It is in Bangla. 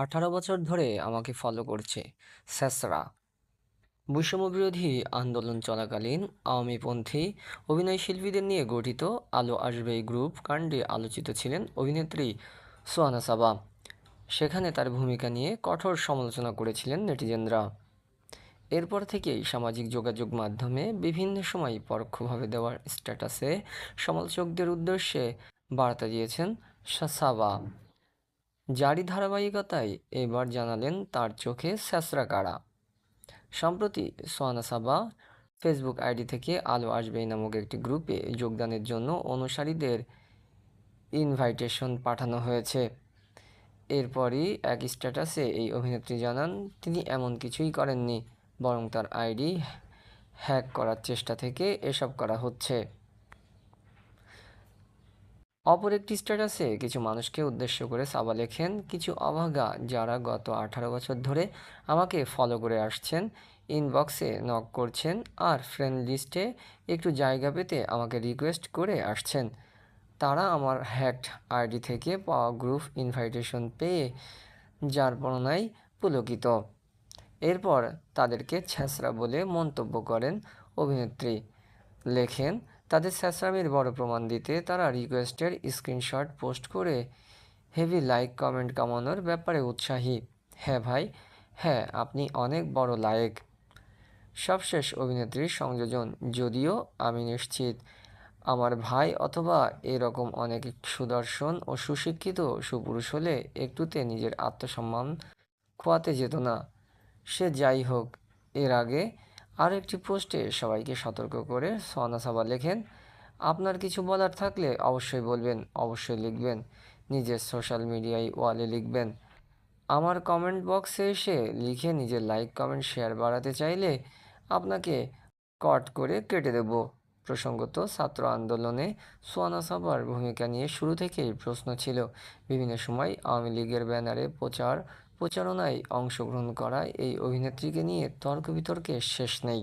আঠারো বছর ধরে আমাকে ফলো করছে স্যাসরা বৈষম্যবিরোধী আন্দোলন চলাকালীন আওয়ামীপন্থী অভিনয়শিল্পীদের নিয়ে গঠিত আলো আসবে গ্রুপ কাণ্ডে আলোচিত ছিলেন অভিনেত্রী সোয়ানা সাবা। সেখানে তার ভূমিকা নিয়ে কঠোর সমালোচনা করেছিলেন নেটিজেনরা। এরপর থেকেই সামাজিক যোগাযোগ মাধ্যমে বিভিন্ন সময় পরোক্ষভাবে দেওয়ার স্ট্যাটাসে সমালোচকদের উদ্দেশ্যে বার্তা দিয়েছেন সাবা। জারি ধারাবাহিকতায় এবার জানালেন তার চোখে স্যাসরা কারা। সম্প্রতি সোয়ানা সাবা ফেসবুক আইডি থেকে আলো আসবেই নামক একটি গ্রুপে যোগদানের জন্য অনুসারীদের ইনভাইটেশন পাঠানো হয়েছে। এরপরই এক স্ট্যাটাসে এই অভিনেত্রী জানান, তিনি এমন কিছুই করেননি, বরং তার আইডি হ্যাক করার চেষ্টা থেকে এসব করা হচ্ছে। অপর একটি স্ট্যাটাসে কিছু মানুষকে উদ্দেশ্য করে সাবা লেখেন, কিছু অভাগা যারা গত আঠারো বছর ধরে আমাকে ফলো করে আসছেন ইনবক্সে নক করছেন আর ফ্রেন্ড লিস্টে একটু জায়গা পেতে আমাকে রিকোয়েস্ট করে আসছেন। তারা আমার হ্যাকড আইডি থেকে পাওয়া গ্রুপ ইনভাইটেশন পেয়ে যার বর্ণনায় পুলকিত। এরপর তাদেরকে ছ্যাঁচড়া বলে মন্তব্য করেন অভিনেত্রী। লেখেন তাদের স্যাঁচড়ামির বড় প্রমাণ দিতে তারা রিকোয়েস্টের স্ক্রিনশট পোস্ট করে হেভি লাইক কমেন্ট কামানোর ব্যাপারে উৎসাহী। হ্যাঁ ভাই হ্যাঁ আপনি অনেক বড় লায়েক সবশেষ অভিনেত্রীর সংযোজন, যদিও আমি নিশ্চিত আমার ভাই অথবা এরকম অনেক সুদর্শন ও সুশিক্ষিত সুপুরুষ হলে একটুতে নিজের আত্মসম্মান খোয়াতে যেত না। সে যাই হোক, এর আগে আরও একটি পোস্টে সবাইকে সতর্ক করে সোয়ানা সাবা লেখেন, আপনার কিছু বলার থাকলে অবশ্যই বলবেন, অবশ্যই লিখবেন, নিজের সোশ্যাল মিডিয়ায় ওয়ালে লিখবেন। আমার কমেন্ট বক্সে এসে লিখে নিজের লাইক, কমেন্ট, শেয়ার বাড়াতে চাইলে আপনাকে কট করে কেটে দেব। প্রসঙ্গত, ছাত্র আন্দোলনে সোয়ানা সাবার ভূমিকা নিয়ে শুরু থেকেই প্রশ্ন ছিল। বিভিন্ন সময় আওয়ামী লীগের ব্যানারে প্রচার প্রচারণায় অংশগ্রহণ করা এই অভিনেত্রীকে নিয়ে তর্ক বিতর্কের শেষ নেই।